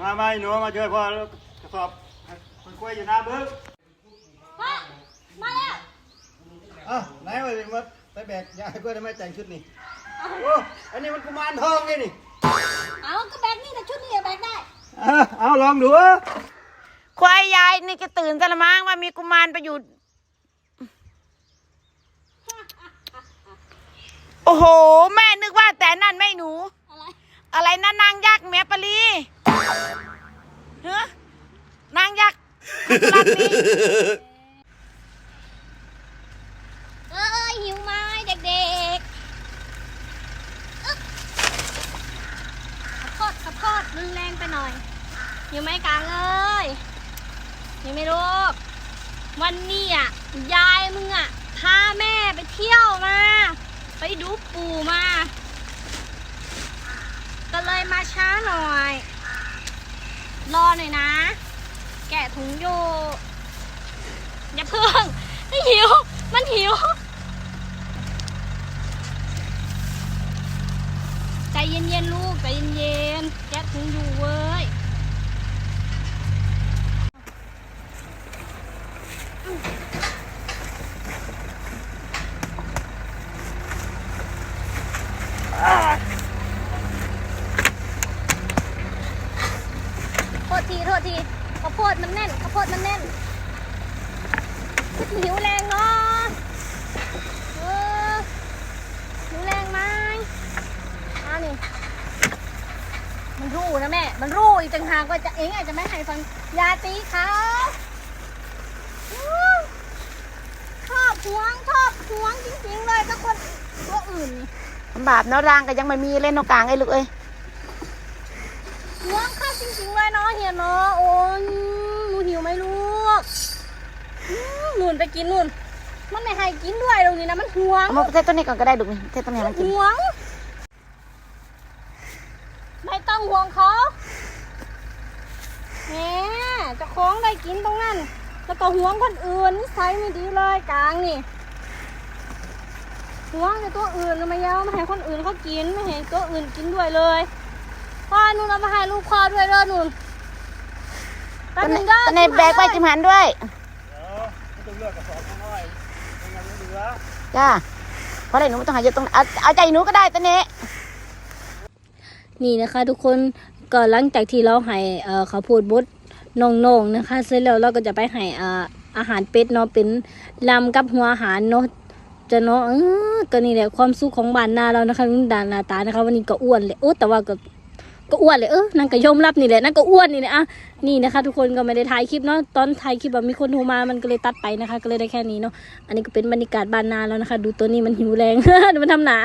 มามาไอ้หนูมาช่วยพ่อกระสอบมันกล้วยอยู่หน้าบึ้งพ่อมาแล้วอ้าวไหนมามาไปแบกยายกล้วยทำไมแต่งชุดนี้โอ้อันนี้มันกุมารทองนี่นี่เอาก็แบกนี่แต่ชุดนี้แบกได้อะเอาลองดูควายยายนี่ก็ตื่นซะละมั้งว่ามีกุมารไปอยู่โอ้โห แม่นึกว่าแต่นั่นไม่หนู อะไร อะไรนะนางยั เอ้ยหิวไหมเด็กๆอึ๊บขอโทษขอโทษรุนแรงไปหน่อยหิวไหมกลางเอ้ยหิวไหมลูกวันนี้อะยายมึงอะพาแม่ไปเที่ยวมา ไปดูปู่มาก็เลยมาช้าหน่อย รอหน่อยนะ แกะถุงอยู่ เพิ่งไม่หิว มันหิว ใจเย็นๆลูก ใจเย็นๆแกะถุงอยู่เว้ยโทษที โทษทีข้าวโพดมันแน่นข้าวโพดมันแน่น หิวแรงเนาะเออหิวแรงไหมอ่านี่ มันรู้นะแม่ มันรู้อีกต่างหากว่าจะเองอาจจะไม่ให้ฟังอยาตีเขาอู้ชอบหวงชอบหวงจริงๆเลยถ้าคนตัวอื่นนี่บาปเนาะร่างก็ยังไม่มีเล่นนกกลางไอ้ลูกเอ้ยหวงข้าวจริงๆเลยเนาะเฮียเนาะโอ้ยหนูหิวไหมลูกอืม นู่นไปกินนู่น มันไม่ให้กินด้วยตรงนี้นะมันหวงเอามาเทต้นนี้ก่อนก็ได้ลูกนี่เทต้นนี้ให้มันกินหวง ไม่ต้องห่วงเขาแหมเจะคล้าของได้กินตรงนั้นแล้วก็ห่วงคนอื่นนิสัยไม่ดีเลยกลางนี่ห่วงแต่ตัวอื่นไม่ยอมให้คนอื่นเขากินไม่ให้ตัวอื่นกินด้วยเลยพ่อนุ่นเอามาให้ลูกพ่อด้วยเด้อนุ่นแป๊ต้บนนึนี้งเด้อต้นนี้แบกไว้จิมหันด้วย ลือกกระสอบน้อยๆยังไม่เหลือจ้าเพราะอะไรหนูไม่ต้องหาเยอะตรงเอาเอาใจหนูก็ได้ต้นนี้ นี่นะคะทุกคนก็หลังจากที่เราให้เอ่อข้าวโพดบดน้องๆนะคะ เสร็จแล้วเราก็จะไปให้อ่าอาหารเป็ดเนาะเป็นลำกับหัวอาหารเนาะจะเนาะเออก็นี่แหละความสุขของบ้านนาเรานะคะนุ่นดานหนาตานะคะ วันนี้ก็อ้วนเลยโอ้แต่ว่าก็ ก็อ้วนเลยเออนางก็ยอมรับนี่แหละนางก็อ้วนนี่แหละอะนี่นะคะ ทุกคนก็ไม่ได้ถ่ายคลิปเนาะตอนถ่ายคลิปแบบมีคนโทรมามันก็เลยตัดไปนะคะ ก็เลยได้แค่นี้เนาะอันนี้ก็เป็นบรรยากาศบ้านนาแล้วนะคะ ดูตัวนี้มันหิวแรง มันทำหนา